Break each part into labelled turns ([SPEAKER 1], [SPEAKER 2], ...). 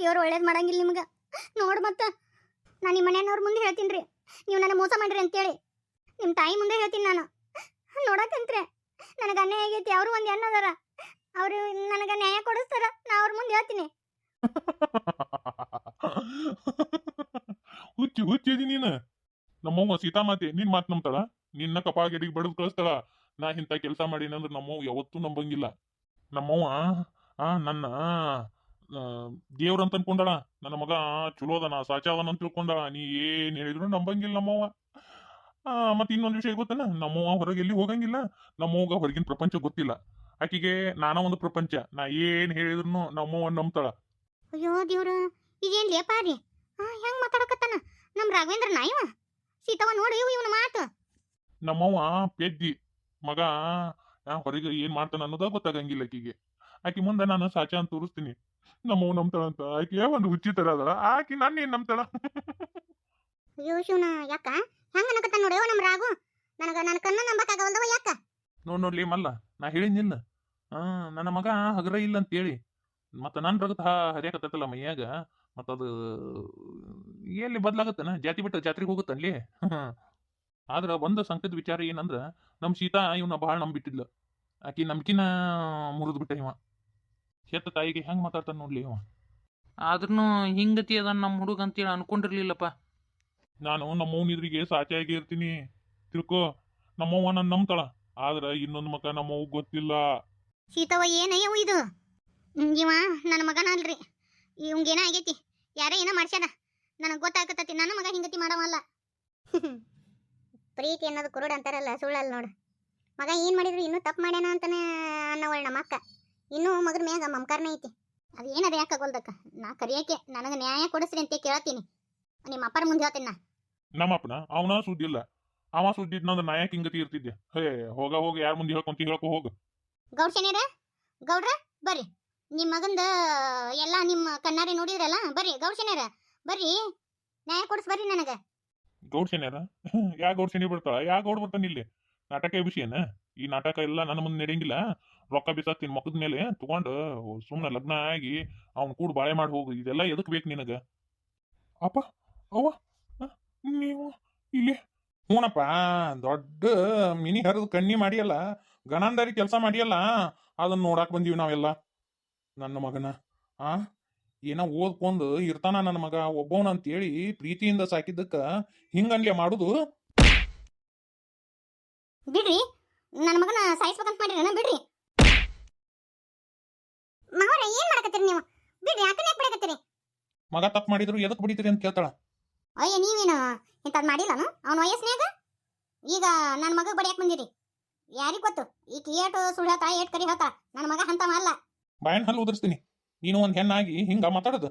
[SPEAKER 1] ದೇವ್ರು ಒಳ್ಳೇದು ಮಾಡಂಗಿಲ್ಲ ನಿಮ್ಗೆ. ನೋಡು ಮತ್ತೆ ನಾನು ನಿಮ್ಮ ಮನೆಯವ್ರ ಮುಂದೆ ಹೇಳ್ತೀನಿ ರೀ. ನೀವು ನನ್ನ ಮೋಸ ಮಾಡ್ರಿ ಅಂತೇಳಿ. ನಿಮ್ಮ ತಾಯಿ ಮುಂದೆ ಹೇಳ್ತೀನಿ ನಾನು. ನೋಡಕ್ಕಂತ್ರೆ ನನಗೆ ಅನ್ಯಾಯ ಆಗೈತಿ, ಅವರು ಒಂದು ಹೆಣ್ಣು ಅದಾರ. ಅವರು ನನಗೆ ನ್ಯಾಯ ಕೊಡಿಸ್ತಾರ, ನಾ ಅವ್ರ ಮುಂದೆ ಹೇಳ್ತೀನಿ.
[SPEAKER 2] ಹುಚ್ಚಿ ಹುಚ್ಚಿದಿ ನೀನು. ನಮ್ಮವ್ವ ಸೀತಾಮಾತೆ ನಿನ್ ಮಾತು ನಂಬ್ತಾಳ? ನಿನ್ನ ಕಪಾಗೆಡಿಗೆ ಬಡದು ಕಳಿಸ್ತಾಳ. ನಾ ಇಂಥ ಕೆಲಸ ಮಾಡೀನಿ ಅಂದ್ರೆ ನಮ್ಮವ್ವ ಯಾವತ್ತೂ ನಂಬಂಗಿಲ್ಲ. ನಮ್ಮವ್ವ, ಆ, ನನ್ನ ದೇವ್ರಂತ ಅನ್ಕೊಂಡಾಳ ನನ್ನ ಮಗ ಚಲೋ ಅದಾನ ಸಾಚಾವನ ಅಂತ ತಿಳ್ಕೊಂಡಾಳ ನೀ ಏನ್ ಹೇಳಿದ್ರು ನಂಬಂಗಿಲ್ಲ ನಮ್ಮವ್ವ. ಆ ಮತ್ತೆ ಇನ್ನೊಂದು ವಿಷಯ ಗೊತ್ತಲ್ಲ ನಮ್ಮವ್ವ ಹೊರಗೆ ಎಲ್ಲಿ ಹೋಗಂಗಿಲ್ಲ ನಮ್ಮವ್ಗ ಹೊರಗಿನ ಪ್ರಪಂಚ ಗೊತ್ತಿಲ್ಲ. ಆಕಿಗೆ ನಾನ ಒಂದು ಪ್ರಪಂಚ ನಾ ಏನ್ ಹೇಳಿದ್ರು ನಮ್ಮವ್ವ ನಂಬ್ತಾಳ.
[SPEAKER 1] ಅಯ್ಯೋ ದೇವ್ರ ಇದೇನ್ ಲೇಪ ರೀ? ಹೆಂಗ್ ಮಾತಾಡಕತ್ತಾನ? ನಮ್ ರಾಘವೇಂದ್ರ ನಾಯಿವ? ಸೀತವ ನೋಡಿ ಇವನ ಮಾತು.
[SPEAKER 2] ನಮ್ಮವ್ವ ಪೆದ್ದಿ ಮಗ ಹೊರಗೆ ಏನ್ ಮಾಡ್ತಾನ ಅನ್ನೋದ ಗೊತ್ತಾಗಂಗಿಲ್ಲ ಆಕಿಗೆ. ಆಕಿ ಮುಂದೆ ನಾನು ಸಾಚಾ ಅಂತ ತೋರಿಸ್ತೀನಿ. ನಮ್ಮವ್ವ ನಂಬ್ತಾಳ ಅಂತ. ಆಕೆ ಒಂದು ಹುಚ್ಚಿ ತರ ಅದ ಆಕಿ ನನ್ನ ಏನ್ ನಂಬ್ತಾಳ?
[SPEAKER 1] ಅಯ್ಯೋ ಶಿವನ ಯಾಕ? ಹೆಂಗ ನಮ್ ನನಗ ನನ್ನ ಕಣ್ಣ ನಂಬಕ್ಕಾಗವಲ್ದವ ಯಾಕ?
[SPEAKER 2] ನೋಡ್ ನೋಡ್ಲಿ ಮಲ್ಲ ನಾ ಹೇಳಿದ್ನಿಲ್ಲ ಆ ನನ್ನ ಮಗ ಹಗ್ರ ಇಲ್ಲ ಅಂತೇಳಿ. ಮತ್ತ ನನ್ ರಗತ ಹರಿಯಾಕತ್ತಲ್ಲ ಮೈಯಾಗ. ಮತ್ತದು ಎಲ್ಲಿ ಬದಲಾಗತ್ತನ? ಜಾತಿ ಬಿಟ್ಟು ಜಾತ್ರೆಗೆ ಹೋಗುತ್ತಲ್ಲಿ ಆದ್ರ ಒಂದು ಸಂಕಟದ ವಿಚಾರ ಏನಂದ್ರ ನಮ್ ಸೀತಾ ಇವನ ಬಹಳ ನಂಬಿಟ್ಟಿದ್ಲ. ಆಕಿ ನಂಬಿಕಿನ ಮುರಿದ್ಬಿಟ್ಟ ಇವ. ಹೆತ್ತ ತಾಯಿಗೆ ಹೆಂಗ್ ಮಾತಾಡ್ತಾನ ನೋಡ್ಲಿ ಅವ?
[SPEAKER 3] ಆದ್ರೂ ಹಿಂಗತಿ ಅದ ನಮ್ಮ ಹುಡುಗ ಅಂತೇಳಿ ಅನ್ಕೊಂಡಿರ್ಲಿಲ್ಲಪ್ಪ.
[SPEAKER 2] ನಾನು ನಮ್ಮವ್ನ ಇದ್ರಿಗೆ ಸಾಚಿಯಾಗಿ ಇರ್ತೀನಿ. ತಿಳ್ಕೊ ನಮ್ಮವ್ವ ನನ್ನ ನಂಬ್ತಾಳ. ಆದ್ರ ಇನ್ನೊಂದ್ ಮಕ ನಮ್ಮವ್ ಗೊತ್ತಿಲ್ಲ.
[SPEAKER 1] ಸೀತವ ಏನಯ್ಯವ ಇದು? ಹ್ಮ್, ಇವ ನನ್ನ ಮಗನ ಅಲ್ರಿ. ಇವಂಗೇನ ಆಗೈತಿ? ಯಾರೇ ಏನೋ ಮಾಡ್ಸ್ಯಾನ? ನನಗೆ ಗೊತ್ತಾಗತ್ತತಿ ನನ್ನ ಮಗ ಹಿಂಗತಿ ಮಾಡವಲ್ಲ ಪ್ರೀತಿ ಅನ್ನೋದು ಕುರುಡ ಅಂತಾರಲ್ಲ ಸುಳ್ಳಲ್ಲ ನೋಡು. ಮಗ ಏನ್ ಮಾಡಿದ್ರು ಇನ್ನೂ ತಪ್ಪು ಮಾಡ್ಯಾನ ಅಂತಾನೆ ಅನ್ನವಳ ನಮ್ಮ ಅಕ್ಕ ಇನ್ನೂ ಮಗನ ಮ್ಯಾಗ ಮಮಕಾರನ ಐತಿ. ಅದು ಏನದ ಯಾಕೆ ಆಗೋಲ್ದಕ್ಕ? ನಾ ಕರಿಯಕ್ಕೆ ನನಗೆ ನ್ಯಾಯ ಕೊಡಿಸ್ರಿ ಅಂತ ಕೇಳತ್ತೀನಿ. ನಿಮ್ಮ ಅಪ್ಪರ ಮುಂದೆ ಹೇಳ್ತೀನಿ ನಾ.
[SPEAKER 2] ನಮ್ಮಪ್ಪನ ಅವನ ಸುದ್ದಿ ಇಲ್ಲ. ಅವ ಸುದ್ದಿ ನಂದು ನ್ಯಾಯ ಹಿಂಗತಿ ಇರ್ತಿದ್ದೆ? ಹೇ ಹೋಗ ಹೋಗ ಯಾರ ಮುಂದೆ ಹೇಳ್ಕೊಂತ ಹೇಳ್ಕೊ ಹೋಗ.
[SPEAKER 1] ಗೌಡ್ಸೇನೇರ ಗೌಡ್ರ ಬರ್ರಿ. ನಿಮ್ಮ ಮಗಂದ ಎಲ್ಲ ನಿಮ್ಮ ಕಣ್ಣಾರೆ ನೋಡಿದ್ರಲ್ಲ ಬರ್ರಿ. ಗೌಡ್ಸೇನೇರ ಬರ್ರಿ. ನ್ಯಾಯ ಕೊಡಿಸ್ ಬರ್ರಿ ನನಗೆ.
[SPEAKER 2] ಗೌಡ್ ಶನಿಯಾರ ಯಾ ಗೌಡ್ ಶನಿ ಬರ್ತಾಳ ಯಾ ಗೌಡ್ ಬರ್ತಾನ ಇಲ್ಲಿ? ನಾಟಕ ವಿಷಯನ ಈ ನಾಟಕ ಎಲ್ಲ ನನ್ನ ಮುಂದೆ ನಡೆಯಂಗಿಲ್ಲ. ರೊಕ್ಕ ಬಿಸಾಕ್ತೀನಿ ಮಕ್ಕದ ಮೇಲೆ ತಗೊಂಡು ಸುಮ್ಮನೆ ಲಗ್ನ ಆಗಿ ಅವ್ನ ಕೂಡ ಬಾಳೆ ಮಾಡಿ ಹೋಗು ಇದೆಲ್ಲ ಎದಕ್ ಬೇಕು ನಿನಗ? ಅಪ್ಪ ಅವ್ವ ನೀವು ಇಲ್ಲಿ. ಹ್ಞೂನಪ್ಪ ದೊಡ್ಡ ಮಿನಿ ಹರಿದು ಕಣ್ಣಿ ಮಾಡಿಯಲ್ಲ ಗಣಾಂಧಾರಿ ಕೆಲಸ ಮಾಡಿಯಲ್ಲ ಅದನ್ನ ನೋಡಾಕ್ ಬಂದೀವಿ ನಾವೆಲ್ಲ. ನನ್ನ ಮಗನ ಆ ಏನೋ ಓದ್ಕೊಂಡು ಇರ್ತಾನ ನನ್ನ ಮಗ ಒಬ್ಬವನ ಅಂತೇಳಿ ಪ್ರೀತಿಯಿಂದ ಸಾಕಿದ್ದಕ್ಕ ಹಿಂಗನ್ಲೆ ಮಾಡುದು.
[SPEAKER 1] ಬಿಡ್ರಿ ನನ್ನ ಮಗನ ಸಾಯಿಸ್ಬೇಕಂತ ಮಾಡಿರಣ ಬಿಡ್ರಿ. ಮಾವರ ಏನ್ ಮಾಡಕತ್ತೀರಿ ನೀವು? ಬಿಡ್ರಿ ಯಾಕನೇ ಯಾಕೆ ಬಿಡಕತ್ತೀರಿ?
[SPEAKER 2] ಮಗ ತಪ್ಪು ಮಾಡಿದ್ರು ಎದಕ್ಕೆ ಬಿಡಿತೀರಿ ಅಂತ ಕೇಳ್ತಾಳ.
[SPEAKER 1] ಅಯ್ಯ ನೀವೇನು? ಇಂಥದ್ದು ಮಾಡಿಲ್ಲನು? ಅವನ ವಯಸ್ಸಿನಾಗ ಈಗ ನನ್ನ ಮಗ ಬಡಿಯಕ್ ಬಂದಿರಿ. ಯಾರಿಗ್ ಗೊತ್ತು? ಈ ಏಟು ಸುಳ್ಳು ಹೇಳ್ತಾ ಏಟ್ ಕರಿ ಹೇಳ್ತಾ ನನ್ನ ಮಗ ಅಂತ ಅಲ್ಲ.
[SPEAKER 2] ಬಾಯನ್ ಹಲ್ಲು ಉದುರಿಸ್ತೀನಿ. ನೀನು ಒಂದ್ ಹೆಣ್ಣಾಗಿ ಹಿಂಗ ಮಾತಾಡದು.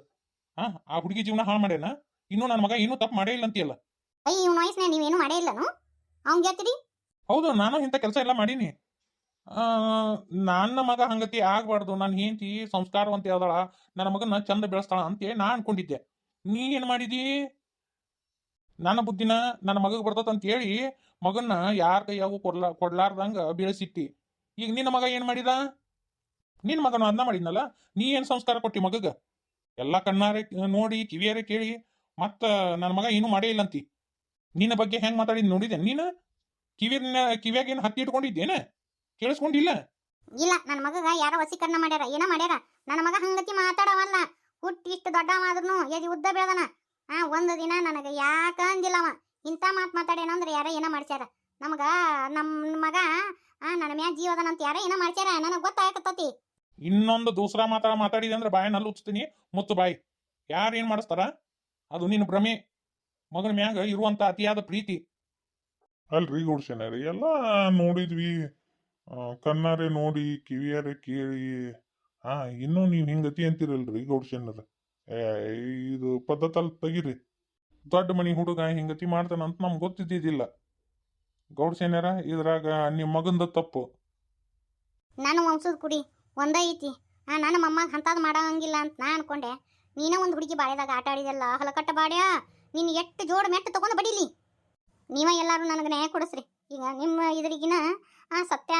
[SPEAKER 2] ಹಾ ಆ ಹುಡುಗಿ ಜೀವನ ಹಾಳು ಮಾಡ್ಯಾನ? ಇನ್ನು ನನ್ನ ಮಗ ಇನ್ನೂ ತಪ್ಪು ಮಾಡೇ ಇಲ್ಲ ಅಂತೀಯಲ್ಲ?
[SPEAKER 1] ಅಯ್ಯ ಇವನ ವಯಸ್ಸಿನ ನೀವೇನು ಮಾಡೇ ಇಲ್ಲನು? ಅವ್ನ್ ಗೆತ್ತಿರಿ
[SPEAKER 2] ಹೌದು, ನಾನು ಇಂಥ ಕೆಲಸ ಎಲ್ಲ ಮಾಡೀನಿ. ನನ್ನ ಮಗ ಹಂಗತಿ ಆಗ್ಬಾರ್ದು. ನನ್ನ ಹೆಂಡತಿ, ಸಂಸ್ಕಾರವಂತ ಹೇಳ್ದಾಳ ನನ್ನ ಮಗನ ಚಂದ ಬೆಳೆಸ್ತಾಳ ಅಂತೇಳಿ ನಾ ಅನ್ಕೊಂಡಿದ್ದೆ. ನೀ ಏನ್ ಮಾಡಿದಿ? ನನ್ನ ಬುದ್ಧಿನ, ನನ್ನ ಮಗಗೆ ಬರ್ತದ ಅಂತ ಹೇಳಿ ಮಗನ್ನ ಯಾರ ಕೈಯಾಗೂ ಕೊಡ್ಲಾ, ಕೊಡ್ಲಾರ್ದಂಗ ಬೆಳೆಸಿಟ್ಟಿ. ಈಗ ನಿನ್ನ ಮಗ ಏನ್ ಮಾಡಿದ? ನಿನ್ನ ಮಗನ ಅದನ್ನ ಮಾಡಿದ್ನಲ್ಲ, ನೀ ಏನ್ ಸಂಸ್ಕಾರ ಕೊಟ್ಟಿ ಮಗಗ? ಎಲ್ಲ ಕಣ್ಣಾರೆ ನೋಡಿ, ಕಿವಿಯಾರೆ ಕೇಳಿ, ಮತ್ತ ನನ್ನ ಮಗ ಏನು ಮಾಡೇ ಇಲ್ಲಂತಿ. ನಿನ್ನ ಬಗ್ಗೆ ಹೆಂಗ್ ಮಾತಾಡಿದ್ ನೋಡಿದೆ ನೀನು? ಕಿವಿನ ಕಿವಿಯಾಗೇನು ಹತ್ತಿ ಇಟ್ಕೊಂಡಿದ್ದೇನ? ಕೇಳಿಸ್ಕೊಂಡಿಲ್ಲ?
[SPEAKER 1] ಇಲ್ಲ ನನ್ನ ಮಗಗ ಯಾರ ವಸೀಕರಣ ಮಾಡ್ಯಾರ. ಏನ ಮಾಡ್ಯಾರ. ನನ್ನ ಮಗ ಹಂಗತಿ ಮಾತಾಡವಲ್ಲ. ಹುಟ್ಟಿ ಇಷ್ಟು ದೊಡ್ಡವ ಆದ್ರೂ ಎದಿ ಉದ್ದ ಬೆಳೆದನ. ಆ ಒಂದು ದಿನ ನನಗೆ ಯಾಕ ಅಂದಿಲ್ಲವ ಇಂಥ ಮಾತು ಮಾತಾಡೇನಂದ್ರೆ ಯಾರ ಏನ ಮಾಡ್ಸ್ಯಾರ. ನಮಗ ನಮ್ಮ ಮಗ ಆ ನನ್ನ ಮ್ಯಾಗ ಜೀವದನ ಅಂತ ಏನ ಏನೋ ಮಾಡ್ಸ್ಯಾರ. ನನಗೆ ಗೊತ್ತಾಗತ್ತತಿ
[SPEAKER 2] ಇನ್ನೊಂದು ದೂಸರ ಮಾತಾಡ ಮಾತಾಡಿದೆ ಅಂದ್ರೆ ಬಾಯ್ನಲ್ಲಿ ಉಚ್ತೀನಿ. ಮುತ್ತು ಬಾಯಿ. ಯಾರು ಏನ್ ಮಾಡಿಸ್ತಾರ? ಅದು ನಿನ್ನ ಭ್ರಮೆ. ಮಗನ ಮ್ಯಾಗ ಇರುವಂತ ಅತಿಯಾದ ಪ್ರೀತಿ.
[SPEAKER 4] ಅಲ್ರಿ ಗುಡ್ಸೇನಾರಿ ಎಲ್ಲ ನೋಡಿದ್ವಿ. ಕಣ್ಣಾರೆ ನೋಡಿ, ಕಿವಿಯಾರೆ ಕೇಳಿ. ಹಾ ಇನ್ನೂ ನೀವು ಹಿಂಗತಿ ಅಂತೀರಲ್ರಿ ಏ, ಇದು ಪದ್ಧತಿ ತೆಗಿರಿ.
[SPEAKER 2] ದೊಡ್ಡ ಮನಿ ಹುಡುಗ ಹಿಂಗತಿ ಮಾಡ್ತಾನಂತ ನಮ್ಗೆ ಗೊತ್ತಿದ್ದಿದ್ದಿಲ್ಲ. ಗೌಡ್ಸೇನ್ಯಾರ ಇದ್ರಾಗ ನಿಮ್ಮ ಮಗಂದ ತಪ್ಪು.
[SPEAKER 1] ನಾನು ವಂಶದ ಕುಡಿ, ಒಂದೇ ಐತಿ. ಆ, ನನ್ನ ಮಮ್ಮಗ ಮಾಡಂಗಿಲ್ಲ ಅಂತ ನಾ ಅನ್ಕೊಂಡೆ. ನೀನ ಒಂದು ಹುಡುಗಿ ಬಾಳೆದಾಗ ಆಟ ಆಡಿದಲ್ಲ, ಹಲಕಟ್ಟ ಬಾಡ್ಯಾ ನೀನು ಎಷ್ಟು ಜೋಡ್ ಮೆಟ್ಟು ತಗೊಂಡು ಬಡಿಲಿ. ನೀವ ಎಲ್ಲರೂ ನನಗೆ ನ್ಯಾಯ ಕೊಡಿಸ್ರಿ. ಈಗ ನಿಮ್ಮ ಇದ್ರಿಗಿನ ಆ ಸತ್ಯ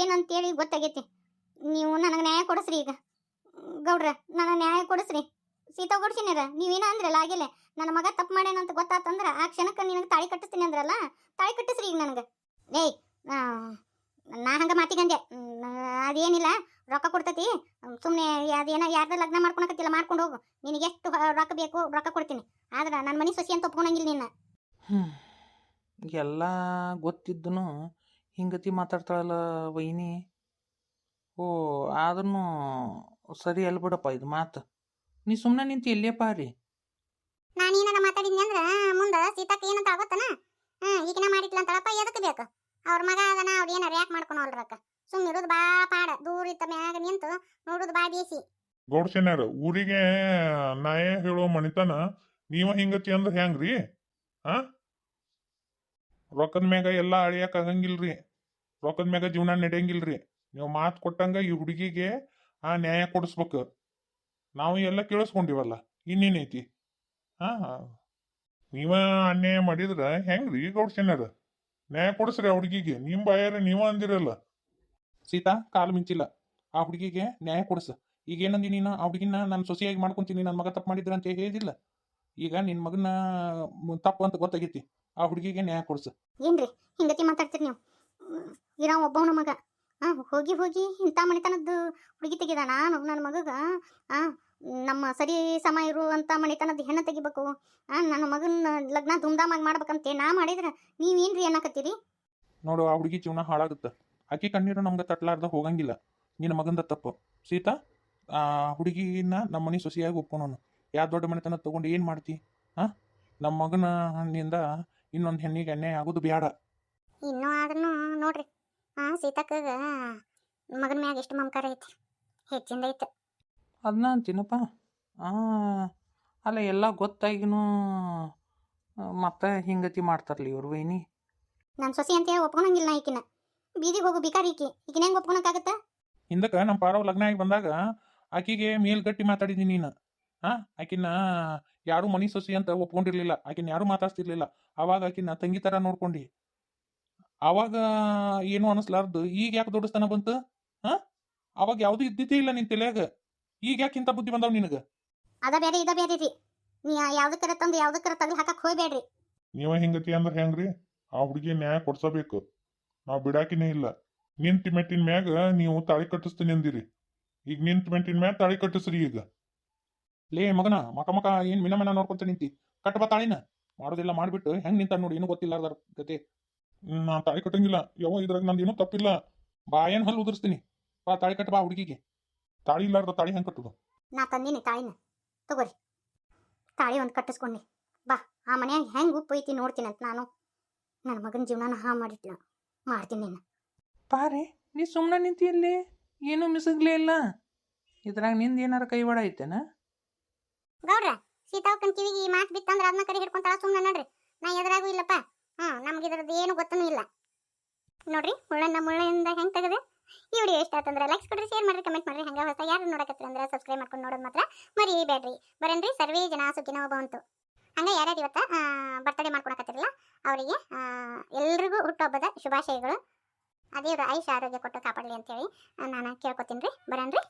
[SPEAKER 1] ಏನಂತೇಳಿ ಗೊತ್ತಾಗೈತಿ. ನೀವು ನನಗೆ ನ್ಯಾಯ ಕೊಡಿಸ್ರಿ ಈಗ. ಗೌಡ್ರ, ನನಗೆ ನ್ಯಾಯ ಕೊಡಿಸ್ರಿ. ಸೀತಾ ಕೊಡ್ಸಿನಿರ ನೀವೇನ ಅಂದ್ರಲ್ಲ ಆಗಿಲ್ಲ ನನ್ನ ಮಗ ತಪ್ಪು ಮಾಡ್ಯಾನಂತ ಗೊತ್ತಾತಂದ್ರ ಆ ಕ್ಷಣಕ್ಕೆ ನಿನಗೆ ತಾಳಿ ಕಟ್ಟಿಸ್ತೀನಿ ಅಂದ್ರಲ್ಲ, ತಾಳಿ ಕಟ್ಟಿಸ್ರಿ ಈಗ ನನಗೆ. ಏಯ್ ನಾ ಹಂಗ ಮಾತಿಗಂದೆ ಅದೇನಿಲ್ಲ, ರೊಕ್ಕ ಕೊಡ್ತತಿ. ಸುಮ್ಮನೆ ಅದೇನ ಯಾರ್ದ ಲಗ್ನ ಮಾಡ್ಕೊಳಕತ್ತಿಲ್ಲ, ಮಾಡ್ಕೊಂಡು ಹೋಗು. ನಿನಗೆ ಎಷ್ಟು ರೊಕ್ಕ ಬೇಕು, ರೊಕ್ಕ ಕೊಡ್ತೀನಿ. ಆದ್ರೆ ನನ್ನ ಮನೆ ಸೊಸಿ ಅಂತ ಒಪ್ಕೊಂಡಂಗಿಲ್ಲ ನಿನ್ನ.
[SPEAKER 3] ಎಲ್ಲ ಗೊತ್ತಿದ್ದನು ಹಿಂಗತಿ ಮಾತಾಡ್ತಾಳಲ್ಲ ವೈನಿ. ಓ ಆದ್ರೂ ಸರಿ ಅಲ್ಲ ಬಿಡಪ್ಪ ಇದು ಮಾತು. ನೀ ಸುಮ್ಮನೆ ನಿಂತು ಇಲ್ಲೇ ರೀ.
[SPEAKER 1] ನಾನು ಏನಾರ ಮಾತಾಡಿದ್ನಿ ಅಂದ್ರ ಮುಂದ ಸೀತಾಕ ಏನಂತ ಆಗುತ್ತನ ಹ್ಮ್ ಈಗಿನ ಮಾಡಿಟ್ಲ ಅಂತಳಪ್ಪ ಎದಕ್ಕೆ ಬೇಕು? ಅವ್ರ ಮಗ ಅದನ ಅವ್ರು ಏನಾರ ಯಾಕೆ ಮಾಡ್ಕೊಂಡು ಅಲ್ರಕ್ಕ ಸುಮ್ಮನೆ ಇರೋದು ಬಾ ಪಾಡ ದೂರ ಇತ್ತ ಮ್ಯಾಗ ನಿಂತು ನೋಡುದು ಬಾ ಬೇಸಿ.
[SPEAKER 4] ಗೌಡ್ಸೇನ್ಯಾರ ಊರಿಗೆ ನಾಯೇ ಹೇಳೋ ಮಣಿತನ ನೀವ ಹಿಂಗತಿ ಅಂದ್ರೆ ಹೆಂಗ್ರಿ? ಆ ರೊಕ್ಕದ ಮ್ಯಾಗ ಎಲ್ಲಾ ಅಳಿಯಕ್ ಆಗಂಗಿಲ್ರಿ. ರೊಕ್ಕದ ಮ್ಯಾಗ ಜೀವನ ನಡೆಯಂಗಿಲ್ರಿ. ನೀವು ಮಾತು ಕೊಟ್ಟಂಗ ಈ ಹುಡುಗಿಗೆ ಆ ನ್ಯಾಯ ಕೊಡಿಸ್ಬೇಕು. ನಾವು ಎಲ್ಲ ಕೇಳಿಸ್ಕೊಂಡಿವಲ್ಲ, ಇನ್ನೇನೈತಿ? ಹಾ ನೀವ ಅನ್ಯಾಯ ಮಾಡಿದ್ರ ಹೆಂಗ್ರಿ ಗೌಡ್ಸೇನ್ಯಾರ ನ್ಯಾಯ ಕೊಡಿಸ್ರಿ ಆ ಹುಡುಗಿಗೆ. ನಿಮ್ ಬಾಯಾರ ನೀವ ಅಂದಿರಲ್ಲ.
[SPEAKER 2] ಸೀತಾ, ಕಾಲು ಮಿಂಚಿಲ್ಲ. ಆ ಹುಡುಗಿಗೆ ನ್ಯಾಯ ಕೊಡಿಸ. ಈಗ ಏನಂದಿ ನೀನು? ಆ ಹುಡುಗಿನ ನಾನು ಸೊಸೆಯಾಗಿ ಮಾಡ್ಕೊಂತೀನಿ ನನ್ನ ಮಗ ತಪ್ಪು ಮಾಡಿದ್ರ ಅಂತ ಹೇಳಿದಿಲ್ಲ. ಈಗ ನಿನ್ನ ಮಗನ ತಪ್ಪು ಅಂತ ಗೊತ್ತಾಗೈತಿ. ಆ ಹುಡುಗಿಗೆ ನ್ಯಾಯ ಕೊಡ್ಸು.
[SPEAKER 1] ಏನ್ರಿ? ಹಿಂಗತಿ ಮಾತಾಡ್ತೀರಿ ನೀವು. ಇರೋ ಒಬ್ಬವನ ಮಗ. ಆ ಹೋಗಿ ಹೋಗಿ ಇಂಥ ಮನೆತನದ್ದು ಹುಡುಗಿ ತೆಗಿದ ನಾನು ನನ್ನ ಮಗಗ ಆ ನಮ್ಮ ಸರಿ ಸಮ ಇರುವಂಥ ಮನೆತನದ ಹೆಣ್ಣು ತೆಗಿಬೇಕು. ಆ ನನ್ನ ಮಗನ ಲಗ್ನ ಧೂಮ್ಧಾಮಾಗಿ ಮಾಡ್ಬೇಕಂತ. ನಾ ಮಾಡಿದ್ರೆ ನೀವೇನ್ರಿ ಅನ್ನಕತ್ತೀರಿ?
[SPEAKER 2] ನೋಡು ಆ ಹುಡುಗಿ ಜೀವನ ಹಾಳಾಗುತ್ತೆ. ಅಕ್ಕಿ ಕಣ್ಣೀರು ನಮ್ಗೆ ತಟ್ಲಾರ್ದ ಹೋಗಂಗಿಲ್ಲ. ನಿನ್ನ ಮಗಂದ ತಪ್ಪು. ಸೀತಾ ಆ ಹುಡುಗಿನ ನಮ್ಮ ಮನೆ ಸೊಸೆಯಾಗಿ ಒಪ್ಕೊಳೋನು ಯಾವ ದೊಡ್ಡ ಮನೆತನ ತಗೊಂಡು ಏನು ಮಾಡ್ತಿ? ಹಾಂ ನಮ್ಮ ಮಗನ ನಿಂದ ಇನ್ನೊಂದು ಹೆಣ್ಣಿಗೆ ಎಣ್ಣೆ ಆಗುದು ಬೇಡ
[SPEAKER 1] ಇನ್ನು ಆದ್ರೂ ನೋಡ್ರಿ. ಆ ಸೀತಕ್ಕಗ ಮಗನ ಮ್ಯಾಗ ಎಷ್ಟು ಮಮಕಾರ ಐತಿ. ಹೆಚ್ಚಿಂದ ಐತೆ.
[SPEAKER 3] ಅದನ್ನ ಅಂತೀನಪ್ಪ. ಆ, ಅಲ್ಲ ಎಲ್ಲ ಗೊತ್ತಾಗಿನೂ ಮತ್ತೆ ಹಿಂಗತಿ ಮಾಡ್ತಾರಲ್ಲ ಇವ್ರು ವೈನಿ.
[SPEAKER 1] ನನ್ನ ಸೊಸಿ ಅಂತ ಹೇಳಿ ಒಪ್ಕೊಳಂಗಿಲ್ಲ ನಾ ಈಕಿನ. ಬೀದಿಗೆ ಹೋಗು ಬೇಕಾರ ಈಕಿ. ಈಕಿನ ಹೆಂಗೆ ಒಪ್ಕೊಳಕ್ಕಾಗತ್ತ?
[SPEAKER 2] ಹಿಂದಕ್ಕೆ ನಮ್ಮ ಪಾರವ್ ಲಗ್ನ ಆಗಿ ಬಂದಾಗ ಆಕಿಗೆ ಮೇಲ್ಗಟ್ಟಿ ಮಾತಾಡಿದ್ದೀನಿ ನೀನು. ಆ ಆಕಿನ ಯಾರು ಮನಿ ಸೊಸಿ ಅಂತ ಒಪ್ಕೊಂಡಿರ್ಲಿಲ್ಲ. ಆಕಿನ ಯಾರು ಮಾತಾಡ್ತಿರ್ಲಿಲ್ಲ ಅವಾಗ ಆಕಿನ ತಂಗಿ ತರ ನೋಡ್ಕೊಂಡಿ. ಅವಾಗ ಏನು ಅನಿಸ್ಲಾರ್ದು? ಈಗ ಯಾಕೆ ದೊಡ್ಡಸ್ತನ ಬಂತು? ಹಾ ಅವಾಗ ಯಾವ್ದು ಇದ್ದಿದ್ದೇ ಇಲ್ಲ ನಿನ್ ತಲೆಯಾಗ. ಈಗ ಯಾಕೆ ಇಂಥ ಬುದ್ಧಿ ಬಂದಾವ್ ನಿನಗ?
[SPEAKER 1] ಅದ ಬೇರೆ ಇದ ಬೇರೆ ರೀ. ನೀ ಯಾವ್ದಕ್ಕರ ತಂದು ಯಾವ್ದಕ್ಕರ ತಲೆ ಹಾಕಕ್ ಹೋಗ್ಬೇಡ್ರಿ.
[SPEAKER 4] ನೀವ ಹಿಂಗತಿ ಅಂದ್ರೆ ಹೆಂಗ್ರಿ? ಆ ಹುಡುಗಿ ನ್ಯಾಯ ಕೊಡ್ಸಬೇಕು. ನಾವ್ ಬಿಡಾಕಿನೇ ಇಲ್ಲ. ನಿಂತ ಮೆಟ್ಟಿನ ಮ್ಯಾಗ ನೀವು ತಾಳಿ ಕಟ್ಟಿಸ್ತೀನಿ ಅಂದಿರಿ. ಈಗ ನಿಂತ ಮೆಟ್ಟಿನ ಮ್ಯಾಗ ತಾಳಿ ಕಟ್ಟಿಸ್ರಿ ಈಗ.
[SPEAKER 2] ಲೇ ಮಗನ ಮಕ ಮಕ ಏನ್ ಮಿನ ಮಿನ ನೋಡ್ಕೊಂತ ನಿಂತಿ? ಕಟ್ ಬತ್ತಾಳಿನ ತಾಳಿನ. ಮಾಡೋದಿಲ್ಲ ಮಾಡ್ಬಿಟ್ಟು ಹೆಂಗ್ ನಿಂತ ನೋಡಿ ಏನು ಗೊತ್ತಿಲ್ಲ ಗತಿ.
[SPEAKER 4] ನಾ ತಾಳಿ ಕಟ್ಟಂಗಿಲ್ಲ. ಯಾವ ಇದ್ರಾಗ ನಂದು ಏನೂ ತಪ್ಪಿಲ್ಲ.
[SPEAKER 2] ಬಾ ಏನ್ ಹಲ್ಲು ಉದುರಿಸ್ತೀನಿ. ಬಾ ತಾಳಿ ಕಟ್ ಬಾ ಹುಡುಗಿಗೆ.
[SPEAKER 4] ತಾಳಿ ಇಲ್ಲಾರ್ದ ತಾಳಿ ಹೆಂಗ್ ಕಟ್ಟುದು?
[SPEAKER 1] ನಾ ತಂದಿನಿ ತಾಳಿನ. ತಗೋರಿ. ತಾಳಿ ಒಂದು ಕಟ್ಟಿಸ್ಕೊಂಡಿ. ಬಾ ಆ ಮನ್ಯಾಗ ಹೆಂಗ್ ಉಪ್ಪು ಐತಿ ನೋಡ್ತೀನಿ ಅಂತ ನಾನು ನನ್ನ ಮಗನ ಜೀವನ ಹಾ ಮಾಡಿಟ್ಲ ಮಾಡ್ತೀನಿ ನೀನು.
[SPEAKER 3] ಪಾರೆ ನೀ ಸುಮ್ಮನೆ ನಿಂತಿ ಇಲ್ಲಿ? ಏನೂ ಮಿಸಗ್ಲೇ ಇಲ್ಲ? ಇದ್ರಾಗ ನಿಂದ ಏನಾರ ಕೈವಾಡ ಐತೆನ?
[SPEAKER 1] ಗೌಡ್ರ ಸೀತಾವಕ್ಕನ ಕಿವಿಗೆ ಈ ಮಾತು ಬಿತ್ತಂದ್ರೆ ಅದನ್ನ ಕಡೆ ಹಿಡ್ಕೊಂತಾಳ ಸುಮ್ಮನೆ ನೋಡ್ರಿ. ನಾ ಎದುರಾಗೂ ಇಲ್ಲಪ್ಪ. ಹ್ಞೂ ನಮ್ಗೆ ಇದ್ರದ್ದು ಏನು ಗೊತ್ತೂ ಇಲ್ಲ. ನೋಡ್ರಿ, ಮುಳ್ಳನ್ನ ಮುಳ್ಳಿಂದ ಹೆಂಗೆ ತೆಗೆದೆ? ಈ ವಿಡಿಯೋ ಇಷ್ಟ ಆತಂದ್ರೆ ಲೈಕ್ಸ್ ಕೊಡ್ರಿ ಶೇರ್ ಮಾಡ್ರಿ ಕಮೆಂಟ್ ಮಾಡ್ರಿ. ಹಂಗೆ ಹೊಸ ಯಾರು ನೋಡಕತ್ತೀರ ಅಂದ್ರೆ ಸಬ್ಸ್ಕ್ರೈಬ್ ಮಾಡ್ಕೊಂಡು ನೋಡೋದು ಮಾತ್ರ ಮರಿಬೇಡ್ರಿ. ಬರೇನ್ರಿ ಸರ್ವೇ ಜನ ಸುಖಿನೋ ಬಂತು ಹಂಗೆ ಯಾರ್ಯಾರು ಇವತ್ತ ಬರ್ತಡೇ ಮಾಡ್ಕೊಳಕತ್ತಿರಲ್ಲ, ಅವರಿಗೆ ಎಲ್ರಿಗೂ ಹುಟ್ಟುಹಬ್ಬದ ಶುಭಾಶಯಗಳು. ಅದೇ ಆಯುಷ ಆರೋಗ್ಯ ಕೊಟ್ಟು ಕಾಪಾಡಲಿ ಅಂತೇಳಿ ನಾನು ಕೇಳ್ಕೊತೀನಿ ರೀ. ಬರನ್ರಿ